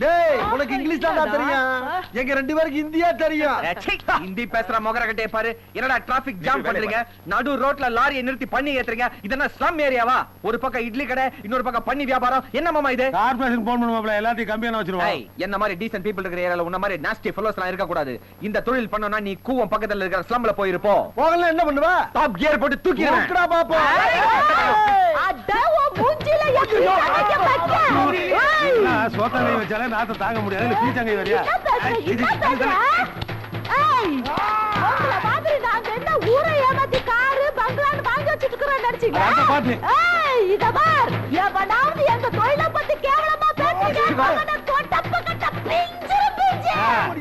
டேய், உனக்கு இங்கிலீஷ் தான்டா தெரியும். எங்க ரெண்டு பேருக்கு இந்தியா தெரியும். ஹிந்தி பேசுற மொகர கட்டே பாரு. என்னடா டிராபிக் ஜாம் பண்றீங்க? நடு ரோட்ல லாரியை நிறுத்தி பண்ணி ஏத்துறீங்க. இதென்ன ஸ்லம் ஏரியாவா ஒரு பக்கம் இட்லி கடை இன்னொரு பக்கம் பண்ணி வியாபாரம். என்ன மாமா இது? கார்பரேஷன் போன் பண்ணுவாப்ல எல்லாத்தையும் கம்பியான வச்சிருவோம். ஏய், என்ன மாதிரி டீசன்ட் பீப்பிள் இருக்கிற ஏரியால உன்ன மாதிரி நாஸ்டி ஃபெல்லோஸ் எல்லாம் இருக்க கூடாது இந்த தொழில் பண்ணனும்னா நீ கூவம் பக்கத்துல இருக்கிற ஸ்லம்ல போயிருப்போ போகல என்ன பண்ணுவ? டாப் கியர் போட்டு தூக்கிடுவேன். ஓகடா பாப்போம். வச்சாலே நாத்த தாங்க முடியாது இல்ல பீச்சாங்கை வரியா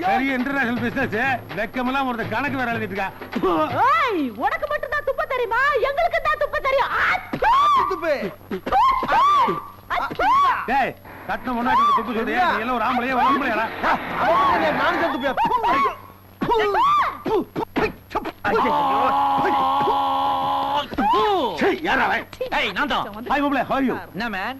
பெரிய இன்டர்நேஷனல் பிசினஸ் வெக்கமெல்லாம் ஒருத்த கணக்கு வேற எழுதிட்டு இருக்கா உனக்கு மட்டும் தான் துப்ப தெரியுமா எங்களுக்கு தான் துப்ப தெரியும் கட்டின முன்னாடி துப்பு சொல்றியா? நீ எல்லாம் ஒரு ஆம்பளையா ஒரு ஆம்பளையாடா? அவன் வந்து நானும் தான் துப்பியா. சீ, யாரா? ஏய் நான் தான். Hi, மாப்ள, are you? என்ன மேன்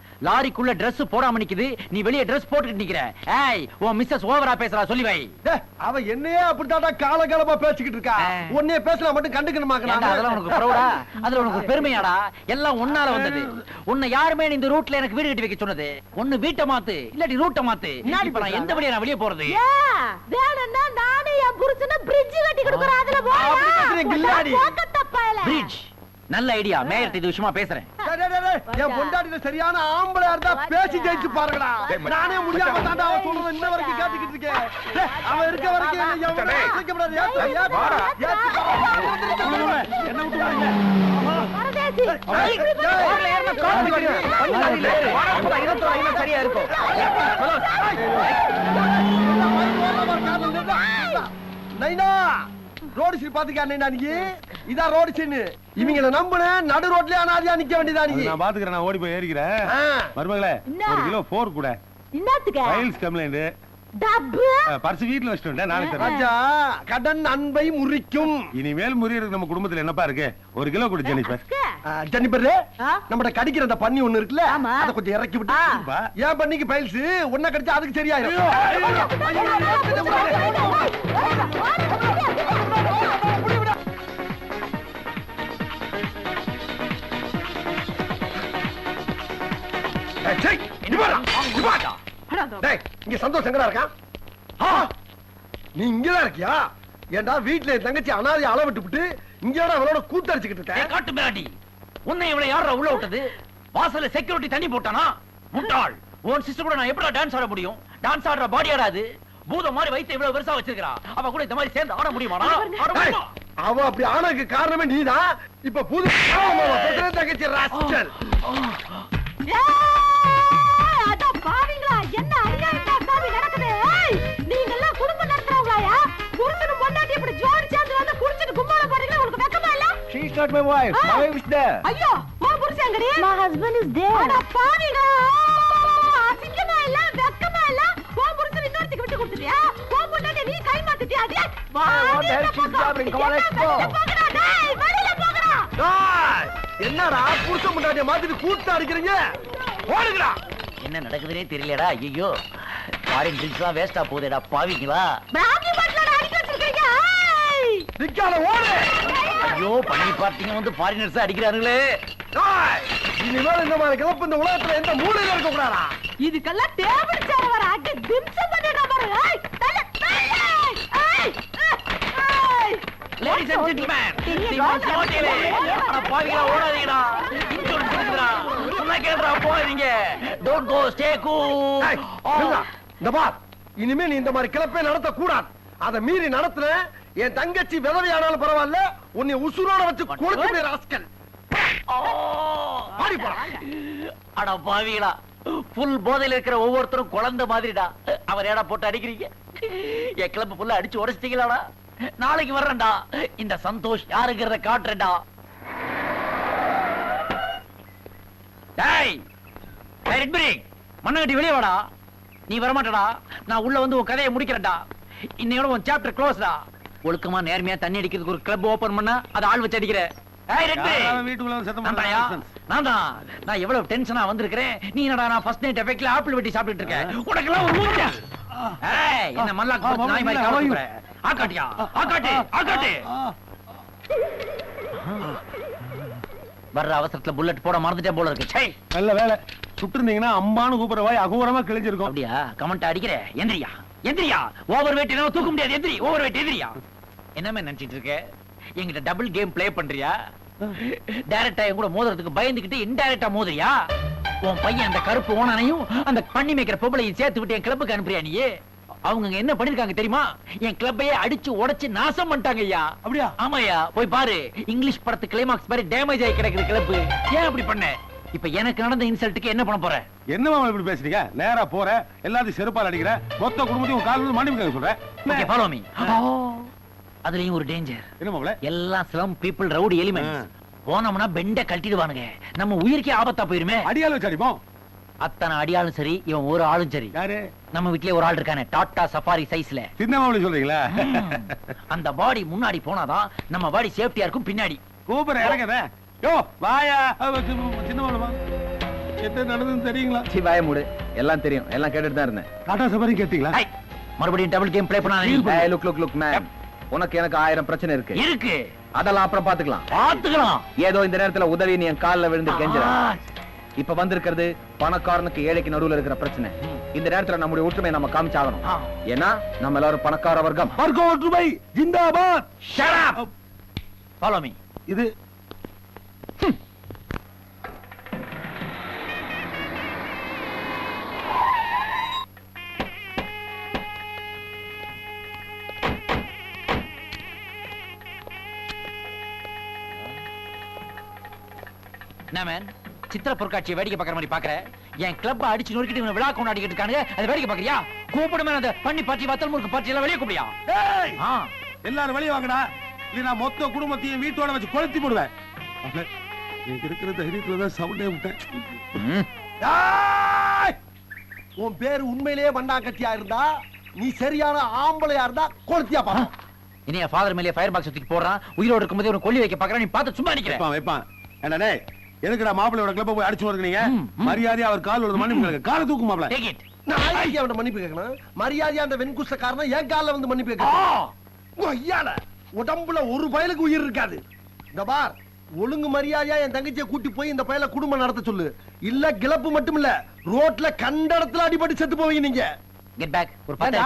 லாரிக்குள்ள Dress போடாம நிக்குது. நீ வெளிய Dress போட்டுட்டு நிக்கிற. ஏய் உன் மிஸ்ஸஸ் ஓவரா பேசுறா சொல்லி வை. டேய், அவ என்னையே அப்படித்தாடா காலகாலமா பேசிக்கிட்டு இருக்கா. உன்னைய பேசினா மட்டும் ஏன்டா, கண்டுக்கணுமாக்கணும் அதெல்லாம் உனக்கு ப்ரௌடா அதுல உனக்கு பெருமையாடா? எல்லாம் உன்னால வந்தது. உன்னை யாருமே இந்த ரூட்ல எனக்கு வீடு கட்டி வைக்க சொன்னது. ஒண்ணு வீட்டை மாத்து இல்லாட்டி ரூட்டை மாத்து. இப்ப நான் எந்த வழியா நான் வெளிய போறது? வேணும்னா நானே என் புருஷனை பிரிட்ஜ் கட்டி கொடுக்குறேன். அதுல. போயா? பிரிட்ஜ் நல்ல ஐடியா மேயர்ட்ட இது விஷயமா பேசுறேன். என் பொண்டாட்டில சரியான ஆம்பளையா இருந்தா பேசி ஜெயிச்சு பாருங்கடா நானே முடியாம தாண்டா அவன் சொல்றத இன்ன வரைக்கும் கேட்டுக்கிட்டு இருக்கேன் அவன் இருக்க வரைக்கும் என்னை எவனும் அசைக்கப்படாது. ஏத்து, ஏத்து, வாடா. ஏத்து. என்ன விட்டு வாங்க பரதேசி ஏய், ரோட்ல ஏறினா கால் வலிக்குது. பண்ணி ஏறு. வாடா, அப்பதான் இருபத்தொரு ஐநூறு சரியா இருக்கும் நைனா ரோடு சீன் பாத்துக்கா நைனா நீ இதான் ரோடு சீன் இவங்கள நம்புன நடு ரோட்லயே அனாதியா நிக்க வேண்டியதா நீ? நான் பாத்துக்கிறேன் நான் ஓடி போய் ஏறிக்கிறேன். மருமகளே? ஒரு கிலோ போர் கூட. என்னத்துக்கு ஃபைல்ஸ் கம்ப்ளைண்ட் டப்பு. பர்ஸ் வீட்ல வச்சுட்டு வந்துட்டேன் நாளைக்கு தரேன். ராஜா கடன் அன்பை முறிக்கும். இனிமேல் முறியறதுக்கு நம்ம குடும்பத்துல என்னப்பா இருக்கு? ஒரு கிலோ கொடு ஜெனிஃபர். ஆ? நம்மட கடிக்கிற அந்த பன்னி ஒண்ணு இருக்குல்ல. அத கொஞ்சம் இறக்கி விட்டு. ஏன் பண்ணிக்கு பைல்ஸ் உன்ன கடிச்சா அதுக்கு சரியாயிரும். டேய், இங்க சந்தோஷ் எங்கடா இருக்கான்? ஆ, நீ இங்கதான் இருக்கியா? ஏன்டா வீட்டுல என் தங்கச்சி அனாதை அள விட்டு இங்க அவளோட கூத்தடிச்சுக்கிட்டு ஏய், இருக்க காட்டு மிராண்டி உன்னை இவ்வளவு யாரா உள்ள விட்டது? வாசல்ல செக்யூரிட்டி தண்ணி போட்டானா? முட்டாள். உன் சிஸ்டர் கூட நான் எப்படி டான்ஸ் ஆட முடியும்? டான்ஸ் ஆடுற பாடி ஆடாது பூதம் மாதிரி இவ்வளவு பெருசா வச்சிருக்கா அவ கூட இந்த மாதிரி சேர்ந்து ஆட முடியுமாடா? அவ அப்படி ஆனதுக்கு காரணமே நீதான். இப்ப புது தங்கச்சி அட பாவிங்களா, என்ன அநியாயமா சாமி நடக்குது? ஏய், நீங்கெல்லாம் குடும்பம் நடத்துறவங்களாயா? புருஷனும் பொண்டாட்டியும் இப்படி ஜோடி சேர்ந்து வந்து குடிச்சிட்டு கும்மாளம் போடுறீங்களா? உங்களுக்கு வெக்கமா இல்ல? She is not my wife. My wife is there. ஐயோ, உன் புருஷன் எங்கடி? அட பாவிங்களா, அசிங்கமா இல்ல, வெக்கமா இல்ல? உன் புருஷனை இன்னொருத்திக்கு விட்டு கொடுத்துட்டியா? உன் பொண்டாட்டியை நீ கை மாத்திட்டியா? இந்த else is பக்கம். Come on, let's என்ன go. வெளியில போங்கடா, டேய், வெளியில போங்கடா. என்னடா புருஷ முன்னாடிய மாதிரி கூத்த அடிக்கிறீங்க ஓடுங்கடா என்ன நடக்குதுன்னே தெரியலடா ஐயோ ஃபாரின் ட்ரிங்க்ஸ்லாம் வேஸ்டா போகுதேடா பாவிங்களா. நிக்காத ஓடு! ஐயோ பண்ணி பார்த்தீங்க வந்து ஃபாரினர்ஸ் அடிக்கிறாங்களே இனிமேல் இந்த மாதிரி கிளப்பு இந்த உலகத்துல எந்த மூலையில இருக்க கூடாதா இதுக்கெல்லாம் டேபிள் சேர் வர அடி திம்சம் பண்ணிடுற பாரு. லேடிஸ் அண்ட் ஜென்டில்மேன் பெரிய சீமான் ரோட்ல சோட்டியலே அட பாவிங்களா ஓடாதீங்கடா. இன்சூரன்ஸ் இருக்குடா சொன்னா கேளுடா போகாதீங்க. டோன்ட் கோ ஸ்டே கூல் டேய், நில்லுடா. இந்த பார். இனிமே நீ இந்த மாதிரி கிளப்பே நடத்த கூடாது அதை மீறி நடத்துன என் தங்கச்சி விதவையானாலும் பரவாயில்ல உன்னை உசுரோட வச்சு கொளுத்து ராஸ்கல். பாடி போடா. அட பாவிகளா. புல் போதையில இருக்கிற ஒவ்வொருத்தரும் குழந்தை மாதிரிடா. அவர் ஏடா போட்டு அடிக்கிறீங்க? என் கிளம்ப புல்ல அடிச்சு உடைச்சிட்டீங்களாடா? நாளைக்கு வர்றேன்டா. இந்த சந்தோஷ் யாருங்கிறத காட்டுறேன்டா. டேய் மண்ணகட்டி வெளியே வாடா. நீ வரமாட்டடா. நான் உள்ள வந்து உன் கதையை முடிக்கிறேன்டா. இன்னையோட உன் சாப்டர் க்ளோஸ்டா ஒழுக்கமா நேர்மையா தண்ணி அடிக்கிறதுக்கு ஒரு கிளப் ஓபன் பண்ணா அது ஆள் வச்சு அடிக்கிற. நான் தான். நான் எவ்வளவு டென்ஷனா வந்திருக்கிறேன். நீ என்னடா நான் ஃபர்ஸ்ட் நைட் எஃபெக்ட்ல ஆப்பிள் வெட்டி சாப்பிட்டுட்டு இருக்கேன். உனக்கெல்லாம் ஒரு மூஞ்சா ஏய் என்ன மல்லாக்கு நாய் மாதிரி கொடுக்குற. ஆக்காட்டியா ஆக்காட்டு ஆக்காட்டு வர்ற அவசரத்துல புல்லட் போட மறந்துட்டேன் போல இருக்கு. சை நல்ல வேலை. சுட்டிருந்தீங்கன்னா அம்பான்னு கூப்பிடுற வாய் அகோரமா கிழிஞ்சிருக்கும். அப்படியா? கமெண்ட் அடிக்கிற? எந்திரியா? எந்திரியா? ஓவர் வெயிட் என்னால தூக்க முடியாது. எந்திரி. ஓவர் வெயிட் எந்திரியா? என்னமே நினைச்சிட்டு இருக்க? என்கிட்ட டபுள் கேம் ப்ளே பண்றியா? டைரக்டா என் கூட மோதுறதுக்கு பயந்துகிட்டு இன்டைரக்டா மோதுறியா? உன் பையன் அந்த கருப்பு ஓனானையும் அந்த பண்ணி மேய்க்கிற பொம்பளையும் சேர்த்து விட்டு என் கிளப்புக்கு அனுப்புறியா நீ அவங்க என்ன பண்ணிருக்காங்க தெரியுமா? என் கிளப்பையே அடிச்சு உடைச்சு நாசம் பண்ணிட்டாங்க ஐயா. அப்படியா? ஆமாயா போய் பாரு. இங்கிலீஷ் படத்து கிளைமாக்ஸ் மாதிரி டேமேஜ் ஆகி கிடக்குது கிளப்பு ஏன் அப்படி பண்ண? இப்ப எனக்கு நடந்த இன்சல்ட்டுக்கு என்ன பண்ண போற? என்னமா இப்படி பேசுறீங்க? நேரா போற. எல்லாத்தையும் செருப்பால் அடிக்கிற. மொத்த குடும்பத்தையும் காலில் கேட்க சொல்றேன் ஃபாலோ மீ. அதுலயும் ஒரு டேஞ்சர் என்ன எல்லாம் ஸ்லம் பீப்புள் ரவுடி எலிமெண்ட்ஸ் போனோம்னா பெண்ட கழட்டிடுவானுங்க நம்ம உயிருக்கே ஆபத்தா போயிருமே. அடியால வச்சு அடிப்போம் அத்தனை அடியாளும் சரி இவன் ஒரு ஆளும் சரி. யாரு? நம்ம வீட்லயே ஒரு ஆள் இருக்கானே டாடா சஃபாரி சைஸ்ல சின்ன மாப்பிள சொல்றீங்களா? அந்த பாடி முன்னாடி போனாதான் நம்ம பாடி சேஃப்டியா இருக்கும் பின்னாடி. கூப்பிட இறங்கத. யோ வாயா. அவ சின்ன சின்ன மாப்பிள வா. என்ன நடந்ததுன்னு தெரியுங்களா? சி வாய மூடு. எல்லாம் தெரியும். எல்லாம் கேட்டுட்டு தான் இருந்தேன். டாடா சபாரி கேட்டீங்களா? மறுபடியும் டபுள் கேம் ப்ளே பண்ணாத ஏய் லுக் லுக் லுக் மேம் உனக்கு எனக்கு ஆயிரம் பிரச்சனை இருக்கு. இருக்கு. அதெல்லாம் அப்புறம் பாத்துக்கலாம் பாத்துக்கலாம் ஏதோ இந்த நேரத்துல உதவி நீ என் கால்ல விழுந்து கெஞ்சுற. இப்ப வந்திருக்கிறது பணக்காரனுக்கு ஏழைக்கு நடுவுல இருக்கிற பிரச்சனை. இந்த நேரத்துல நம்முடைய ஒற்றுமையை நம்ம காமிச்சாகணும். ஏன்னா நம்ம எல்லாரும் பணக்கார வர்க்கம். வர்க்கோ ஒற்றுமை ஜிந்தாபாத். இது என்ன மேன் சித்திர பொருட்காட்சியை வேடிக்கை பார்க்குற மாதிரி பாக்குற என் கிளப் அடிச்சு நொறுக்கிட்டு இவனை விழா கொண்டாடிக்கிட்டு இருக்கானுங்க. அதை வேடிக்கை பாக்குறியா கூப்பிடு மேன் அந்த பண்ணி பாட்டி வத்தல் முறுக்கு பாட்டி எல்லாம் வெளியே கூப்பிடியா எல்லாரும் வெளியே வாங்கடா. இல்ல நான் மொத்த குடும்பத்தையும் வீட்டோட வச்சு கொளுத்தி போடுவேன். எனக்கு இருக்கிற தைரியத்துல தான் சவுண்டே விட்டேன்! உன் பேரு உண்மையிலேயே மண்ணாக்கட்டியா இருந்தா நீ சரியான ஆம்பளையா இருந்தா கொளுத்தியா பா. இனி என் ஃபாதர் மேலே ஃபயர் பாக்ஸ் தூக்கி போடுறான் உயிரோடு இருக்கும்போது உனக்கு கொல்லி வைக்க பாக்குறான் நீ பார்த்து சும்மா நிக்கிற. வைப்பான் வைப்பான். என்னடே எதுக்குடா மாப்பிள்ளையோட கிளப்ப போய் அடிச்சு ம். மரியாதையா அவர் கால் விழுந்து மன்னிப்பு காலை தூக்கு மாப்பிள டேக் இட் நான் ஐயா அவன மன்னிப்பு கேட்கணும். மரியாதையா அந்த வெண்குஷ்ட காரணம் என் கால்ல வந்து மன்னிப்பு ஆ. கேட்கணும் ஐயால. உடம்புல ஒரு பயலுக்கு உயிர் இருக்காது. இந்த பார் ஒழுங்கு மரியாதையா என் தங்கச்சியை கூட்டி போய் இந்த பயல குடும்பம் நடத்த சொல்லு. இல்ல கிளப்பு மட்டும் இல்ல ரோட்ல கண்ட இடத்துல அடிபட்டு செத்து போவீங்க நீங்க. கெட் பேக் ஒரு பத்து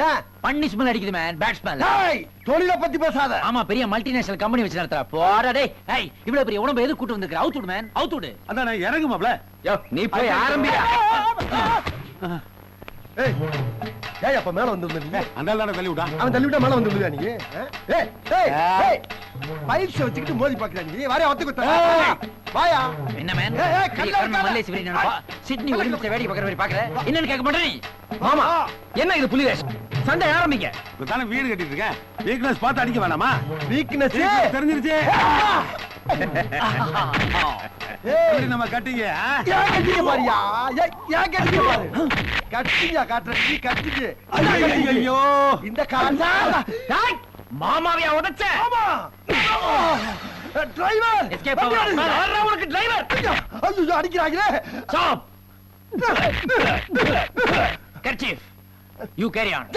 ஏன் ஸ்மெல் அடிக்குது மேன் பேட் ஸ்மெல் ஏய், தொழிலை பத்தி பேசாத. ஆமா பெரிய மல்டிநேஷனல் கம்பெனி வச்சு நடத்துறா. போடா டேய். ஏய் இவ்வளவு பெரிய உடம்பு எது கூட்டு வந்திருக்கிற? அவுட் விடு மேன் அவுட் விடு அதானே இறங்கு மாப்பிள யோ, நீ போய் ஆரம்பியா ஏய். ஏய் அப்ப மேல வந்து அந்த ஆள் தள்ளி விட்டா அவன் தள்ளி விட்டா மேல வந்து விழுவியா நீ? ஆ? ஏய் ஏய் ஏய். பைல்ஸ் வச்சுக்கிட்டு மோதி பாக்குறா நீ வாரியா ஒத்து குத்த வாயா. என்ன மேன் ஏய், சிட்னி ஒலிம்பிக்ஸ் வேடிக்கை பார்க்குற மாதிரி பார்க்கற என்னன்னு கேட்க மாட்டே நீ மாமா என்ன இது புலிவேஷ் சண்டை ஆரம்பிங்க. இப்ப தானே வீடு கட்டிட்டு இருக்கேன். வீக்னஸ் பார்த்து அடிக்க வேணாமா? வீக்னஸ் தெரிஞ்சிருச்சு. எப்படி நம்ம கட்டிங்க? ஏன் கட்டிங்க பாரியா ஏன் கட்டிங்க பாரு கட்டிங்க காட்டுற நீ கட்டிங்க ஐயோ இந்த காலா. மாமாவையா உடைச்ச ஆமா. டிரைவர் எஸ்கேப் ஆவறா உனக்கு டிரைவர் ஐயோ அடிக்கிறாங்களே. Stop kerchief you carry on